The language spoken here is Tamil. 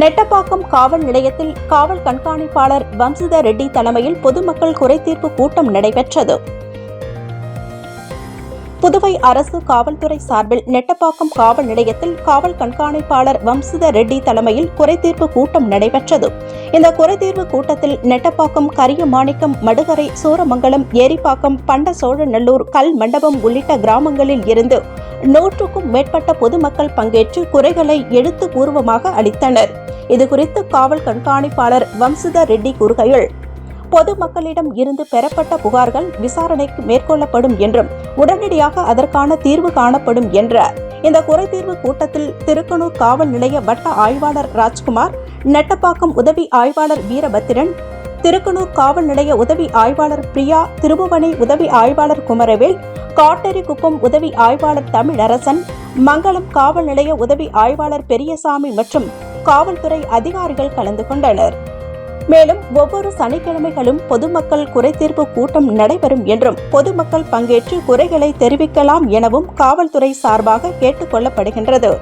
நெட்டப்பாக்கம் காவல் நிலையத்தில் காவல் கண்காணிப்பாளர் வம்சித ரெட்டி தலைமையில் பொதுமக்கள் குறைதீர்ப்பு கூட்டம் நடைபெற்றது. புதுவை அரசு காவல்துறை சார்பில் நெட்டப்பாக்கம் காவல் நிலையத்தில் காவல் கண்காணிப்பாளர் வம்சித ரெட்டி தலைமையில் குறைதீர்ப்பு கூட்டம் நடைபெற்றது. இந்த குறைதீர்வு கூட்டத்தில் நெட்டப்பாக்கம் கரியமாணிக்கம் மடுகரை சூரமங்கலம் ஏரிப்பாக்கம் பண்ட சோழநல்லூர் கல் மண்டபம் உள்ளிட்ட கிராமங்களில் இருந்து நூற்றுக்கும் மேற்பட்ட பொதுமக்கள் பங்கேற்று குறைகளை எழுத்துப்பூர்வமாக அளித்தனர். இதுகுறித்து காவல் கண்காணிப்பாளர் வம்சுதர் ரெட்டி கூறுகையில் பொதுமக்களிடம் இருந்து பெறப்பட்ட புகார்கள் விசாரணைக்கு மேற்கொள்ளப்படும் என்றும் உடனடியாக அதற்கான தீர்வு காணப்படும் என்றார். இந்த குறைதீர்வு கூட்டத்தில் திருக்கனூர் காவல் நிலைய வட்ட ஆய்வாளர் ராஜ்குமார் நெட்டப்பாக்கம் உதவி ஆய்வாளர் வீரபத்திரன் திருக்கனூர் காவல் நிலைய உதவி ஆய்வாளர் பிரியா திருபுவனை உதவி ஆய்வாளர் குமரவேல் காட்டேரிக்குப்பம் உதவி ஆய்வாளர் தமிழரசன் மங்களம் காவல் நிலைய உதவி ஆய்வாளர் பெரியசாமி மற்றும் காவல்துறை அதிகாரிகள் கலந்து கொண்டனர். மேலும் ஒவ்வொரு சனிக்கிழமைகளும் பொதுமக்கள் குறைதீர்ப்பு கூட்டம் நடைபெறும் என்றும் பொதுமக்கள் பங்கேற்று குறைகளை தெரிவிக்கலாம் எனவும் காவல்துறை சார்பாக கேட்டுக் கொள்ளப்படுகின்றது.